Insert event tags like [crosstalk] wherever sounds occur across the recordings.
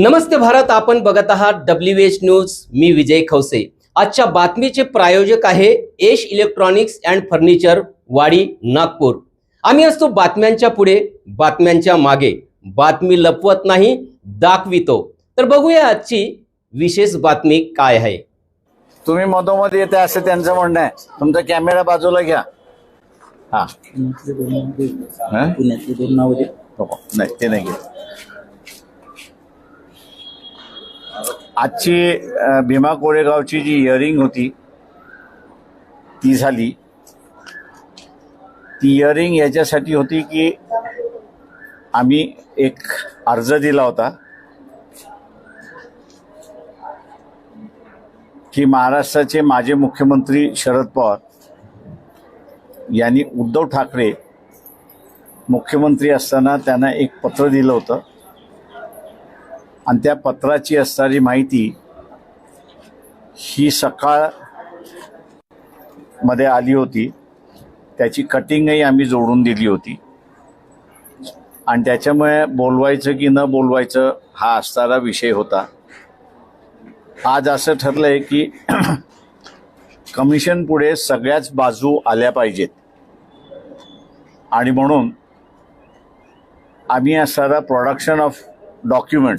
नमस्ते भारत आपण बघत आहात डब्ल्यू एच न्यूज मी विजय खवसे. आजच्या बातमीचे प्रायोजक आहे एश इलेक्ट्रॉनिक्स अँड फर्निचर वाडी नागपूर. आम्ही असतो बातम्यांच्या पुढे बातम्यांच्या मागे. बातमी लपवत नाही दाखवितो. तर बघूया आजची विशेष बातमी काय आहे. तुम्ही मधोमध येते असं त्यांचं म्हणणं आहे. तुमचा कॅमेरा बाजूला घ्या. हा. पुण्यातले दोन नाव दे. हं? नाही ते नाही आजची भीमा कोरेगावची जी इयरिंग होती ती झाली. ती इयरिंग याच्यासाठी होती की आम्ही एक अर्ज दिला होता की महाराष्ट्राचे माजी मुख्यमंत्री शरद पवार यांनी उद्धव ठाकरे मुख्यमंत्री असताना त्यांना एक पत्र दिलं होतं. आणि त्या पत्राची असणारी माहिती ही सकाळमध्ये आली होती. त्याची कटिंगही आम्ही जोडून दिली होती. आणि त्याच्यामुळे बोलवायचं की न बोलवायचं हा असणारा विषय होता. आज असं ठरलंय की [clears throat] कमिशन पुढे सगळ्याच बाजू आल्या पाहिजेत. आणि म्हणून आम्ही असणारा production of document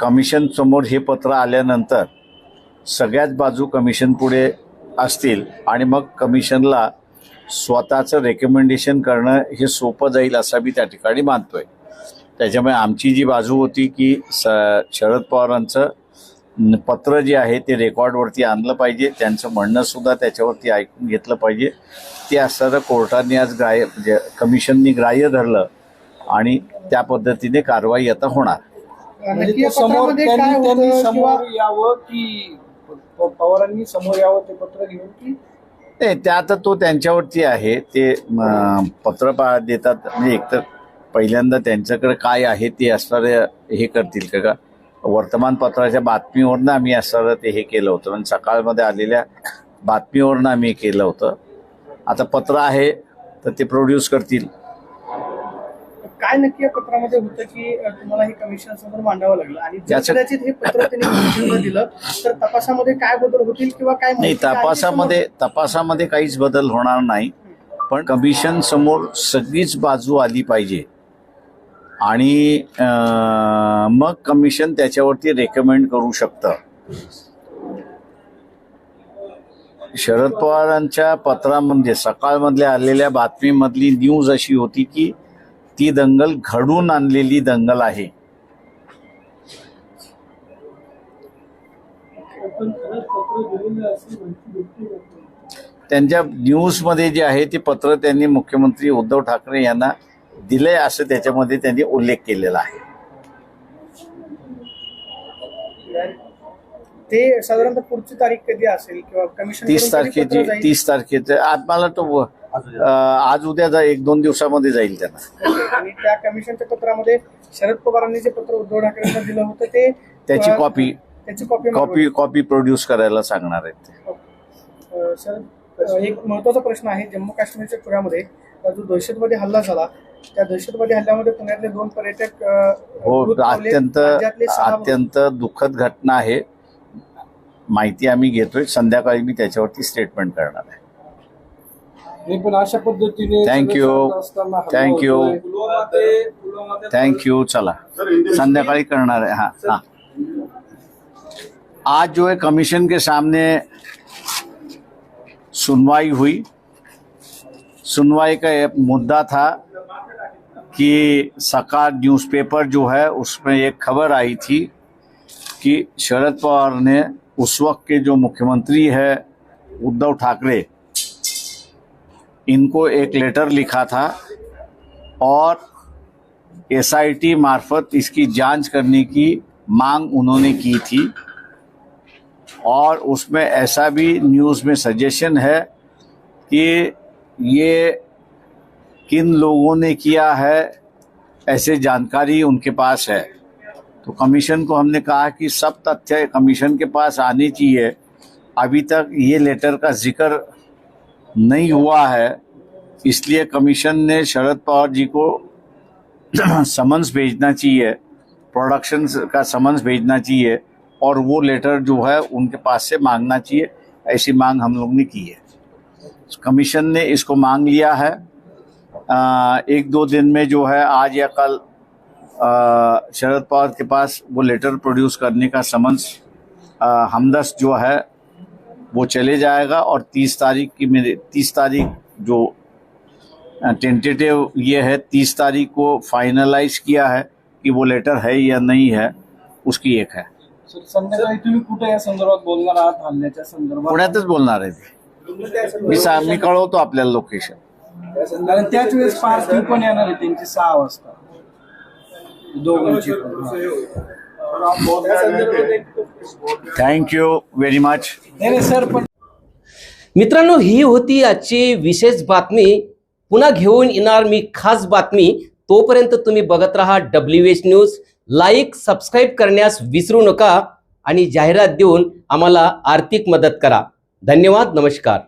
कमिशन समोर हे पत्र आल्यानंतर सगळ्याच बाजू कमिशन पुढे असतील आणि मग कमिशनला स्वतःचं रेकमेंडेशन करणं हे सोपं जाईल असं मी त्या ठिकाणी मानतोय. त्याच्यामुळे आमची जी बाजू होती की स शरद पवारांचं पत्र जे आहे ते रेकॉर्डवरती आणलं पाहिजे. त्यांचं म्हणणंसुद्धा त्याच्यावरती ऐकून घेतलं पाहिजे. ते असणारं कोर्टाने आज ग्राह्य म्हणजे कमिशननी ग्राह्य धरलं आणि त्या पद्धतीने कारवाई आता होणार. म्हणजे नक्की ते या समोर पत्रामध्ये त्यांनी काय त्यांनी होतं समोर किंवा यावं की प- पवारांनी समोर यावं ते पत्र घेऊन की नाही ते आता तो त्यांच्यावरती आहे. ते म, पत्र पा देतात. म्हणजे एकतर पहिल्यांदा त्यांच्याकडे काय आहे ते असणारे हे करतील का का? वर्तमानपत्राच्या बातमीवरनं आम्ही असणारं ते हे केलं होतं. म्हणजे सकाळमध्ये आलेल्या बातमीवरनं आम्ही केलं होतं. आता पत्र आहे तर ते प्रोड्यूस करतील. काय नक्की या पत्रामध्ये होतं की तुम्हाला हे कमिशन समोर मांडावं लागलं? आणि जर कदाचित हे पत्र त्यांनी कमिशनला दिलं तर तपासामध्ये काय बदल होतील किंवा काय नाही माहिती? आहे तपासामध्ये तपासामध्ये काहीच बदल होणार नाही. पण कमिशन समोर सगळीच बाजू आली पाहिजे. आणि अं, मग कमिशन त्याच्यावरती रेकमेंड करू शकतं. शरद पवारांच्या पत्रामध्ये सकाळमधल्या आलेल्या बातमीमधली न्यूज अशी होती की ती दंगल घडून आणलेली दंगल आहे? त्यांच्या न्यूजमध्ये जे आहे ते पत्र त्यांनी मुख्यमंत्री उद्धव ठाकरे यांना दिलंय असं त्याच्यामध्ये त्यांनी उल्लेख केलेला आहे ते साधारणतः पुढची तारीख कधी असेल किंवा कमिशन तीस तारखेची तीस तारखेचं मला तो आज उद्या जा एक दोन दिवसामध्ये जाईल त्यांना. आणि त्या कमिशनच्या पत्रामध्ये शरद पवारांनी जे पत्र उद्धव ठाकरेंना दिलं होतं ते त्याची कॉपी त्याची कॉपी कॉपी कॉपी प्रोड्यूस करायला सांगणार आहेत ते. एक महत्त्वाचा प्रश्न आहे. जम्मू काश्मीरच्या खोऱ्यामध्ये अ, जो दहशतवादी हल्ला झाला त्या दहशतवादी हल्ल्यामध्ये पुण्यातले दोन पर्यटक हो. अत्यंत अत्यंत दुःखद घटना आहे. माहिती आम्ही घेतोय. संध्याकाळी मी त्याच्यावरती स्टेटमेंट करणार आहे. Thank you. होतोय. पुलवामामध्ये- पुलवामामध्ये- थैंक यू चला. संध्याकाळी करणार है हाँ हाँ. आज जो है कमीशन के सामने सुनवाई हुई। सुनवाई का एक मुद्दा था कि सकार न्यूज़पेपर जो है उसमें एक खबर आई थी कि शरद पवार ने उस वक्त के जो मुख्यमंत्री है उद्धव ठाकरे इनको एक लेटर लिखा था और एसआईटी मार्फत इसकी जाँच करने की मांग उन्होंने की थी और उसमें ऐसा भी न्यूज़ में सजेशन है कि ये किन लोगों ने किया है, ऐसे जानकारी उनके पास है। तो कमीशन को हमने कहा कि सब तथ्य कमीशन के पास आने चाहिए। अभी तक ये लेटर का ज़िक्र नहीं हुआ है इसलिए कमीशन ने शरद पवार जी को [clears throat] समन्स भेजना चाहिए प्रोडक्शन का समन्स भेजना चाहिए और वो लेटर जो है उनके पास से मांगना चाहिए ऐसी मांग हम लोग ने की है। कमीशन ने इसको मांग लिया है। आ, एक दो दिन में जो है आज या कल शरद पवार के पास वो लेटर प्रोड्यूस करने का समन्स हमदस्त जो है वो चले जाएगा और तीस तारीख की मेरे तीस तारीख जो टेंटेटिव ये है तीस तारीख को फाइनलाइज किया है कि वो लेटर है या नाही है उसकी एक है। सर संध्याकाळी तुम्ही कुठे या संदर्भात बोलणार आहात? हल्ल्याच्या संदर्भात? पुण्यातच बोलणार आहे मी. सा मी कळवतो आपल्याला लोकेशन त्याच वेळेस पार्थिव पण येणार आहे त्यांची सहा वाजता. दोघांची पण. थँक्यू व्हेरी मच सर पण मित्रांनो ही होती आजची विशेष बातमी. पुन्हा घेऊन येणार मी खास बातमी. तोपर्यंत तुम्ही बघत राहा W H news like subscribe करण्यास विसरू नका आणि जाहिरात देऊन आम्हाला आर्थिक मदत करा. धन्यवाद नमस्कार.